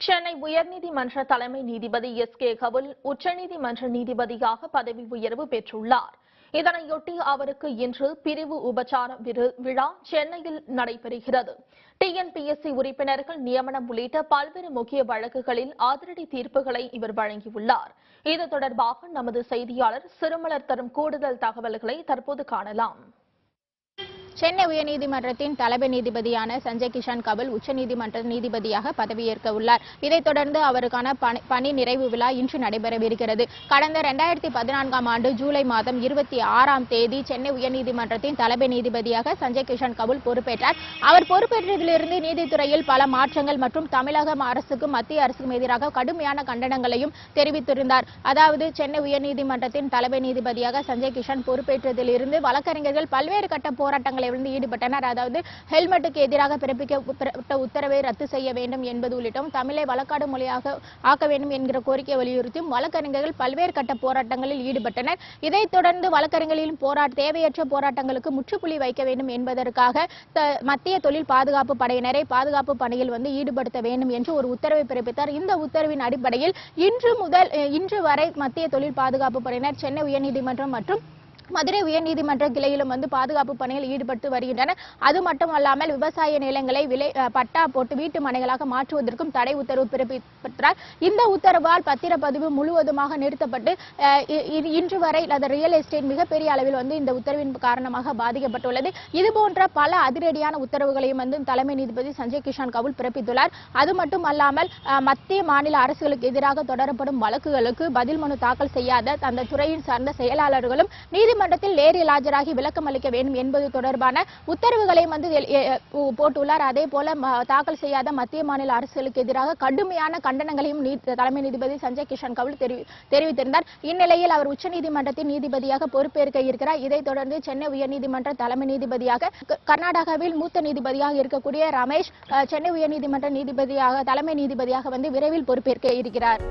சென்னை உயர்நீதிமன்ற தலைமை நீதிபதி எஸ் கே கவுல் உச்சநீதிமன்ற நீதிபதியாக பதவி உயர்வு பெற்றுள்ளார். இதனையொட்டி அவருக்கு இன்று பிரிவு உபச்சார விரு- விழா சென்னையில் நடைபெறுகிறது. டிஎன்பிஎஸ்சி உறுப்பினர்கள் நியமனம் உள்ளிட்ட பல்வேறு முக்கிய வழக்குகளில் அதிரடி தீர்ப்புகளை இவர் வழங்கியுள்ளார். இது தொடர்பாக நமது செய்தியாளர் சிறுமலர் தரும் கூடுதல் தகவல்களை தற்போது காணலாம். சென்னை உயர்நீதிமன்றத்தின் தலைமை நீதிபதியான சஞ்சய் கிஷன் கவுல் உச்சநீதிமன்ற நீதிபதியாக பதவியேற்க உள்ளார். இதைத் தொடர்ந்து அவருக்கான பணி- நிறைவு விழா இன்று நடைபெறவிருக்கிறது. கடந்த இரண்டாயிரத்தி பதினான்காம் ஆண்டு ஜூலை மாதம் இருபத்தி ஆறாம் தேதி சென்னை உயர்நீதிமன்றத்தின் தலைமை நீதிபதியாக சஞ்சய் கிஷன் கபுல் பொறுப்பேற்றார். அவர் பொறுப்பேற்றதிலிருந்து நீதித்துறையில் பல மாற்றங்கள் மற்றும் தமிழக அரசுக்கும் மத்திய அரசுக்கும் எதிராக கடுமையான கண்டனங்களையும் தெரிவித்திருந்தார். அதாவது சென்னை உயர்நீதிமன்றத்தின் தலைமை நீதிபதியாக சஞ்சய் கிஷன் பொறுப்பேற்றதிலிருந்து வழக்கறிஞர்கள் பல்வேறு கட்ட போராட்டங்களை விழுந்து ஈடுபட்டனர். அதாவது ஹெல்மெட்டுக்கு எதிராக பிறப்பிக்கப்பட்ட உத்தரவை ரத்து செய்ய வேண்டும் என்பது உள்ளிட்டும் தமிழை வழக்காடு மொழியாக ஆக்க வேண்டும் என்கிற கோரிக்கை வலியுறுத்தியும் வழக்கறிஞர்கள் பல்வேறு கட்ட போராட்டங்களில் ஈடுபட்டனர். இதைத் தொடர்ந்து வழக்கறிஞர்களின் போராட்ட தேவையற்ற போராட்டங்களுக்கு முற்றுப்புள்ளி வைக்க வேண்டும் என்பதற்காக மத்திய தொழில் பாதுகாப்பு படையினரை பாதுகாப்பு பணியில் வந்து ஈடுபடுத்த வேண்டும் என்று ஒரு உத்தரவை பிறப்பித்தார். இந்த உத்தரவின் அடிப்படையில் இன்று முதல் இன்று வரை மத்திய தொழில் பாதுகாப்பு படையினர் சென்னை உயர்நீதிமன்றம் மற்றும் மதுரை உயர்நீதிமன்ற கிளையிலும் வந்து பாதுகாப்பு பணியில் ஈடுபட்டு வருகின்றனர். அது மட்டுமல்லாமல் விவசாய நிலங்களை விலை பட்டா போட்டு வீட்டு மனைகளாக மாற்றுவதற்கும் தடை உத்தரவு பிறப்பித்தார் இந்த உத்தரவால் பத்திரப்பதிவு முழுவதுமாக நிறுத்தப்பட்டு இன்று வரை அந்த ரியல் எஸ்டேட் மிகப்பெரிய அளவில் வந்து இந்த உத்தரவின் காரணமாக பாதிக்கப்பட்டுள்ளது. இது போன்ற பல அதிரடியான உத்தரவுகளையும் வந்து தலைமை நீதிபதி சஞ்சய் கிஷான் கவுல் பிறப்பித்துள்ளார். அது மட்டும் அல்லாமல் மத்திய மாநில அரசுகளுக்கு எதிராக தொடரப்படும் வழக்குகளுக்கு பதில் மனு தாக்கல் செய்யாத அந்த துறையின் சார்ந்த செயலாளர்களும் நீதிமன்றத்தில் நேரில் ஆஜராகி விளக்கம் அளிக்க வேண்டும் என்பது தொடர்பான உத்தரவுகளையும் வந்து போட்டுள்ளார். அதே போல தாக்கல் செய்யாத மத்திய மாநில அரசுகளுக்கு எதிராக கடுமையான கண்டனங்களையும் தலைமை நீதிபதி சஞ்சய் கிஷன் கவுல் தெரிவித்திருந்தார். இந்நிலையில் அவர் உச்சநீதிமன்றத்தின் நீதிபதியாக பொறுப்பேற்க இருக்கிறார். இதைத் தொடர்ந்து சென்னை உயர்நீதிமன்ற தலைமை நீதிபதியாக க- கர்நாடகாவில் மூத்த நீதிபதியாக இருக்கக்கூடிய ரமேஷ் அஹ், சென்னை உயர்நீதிமன்ற நீதிபதியாக தலைமை நீதிபதியாக வந்து விரைவில் பொறுப்பேற்க இருக்கிறார்.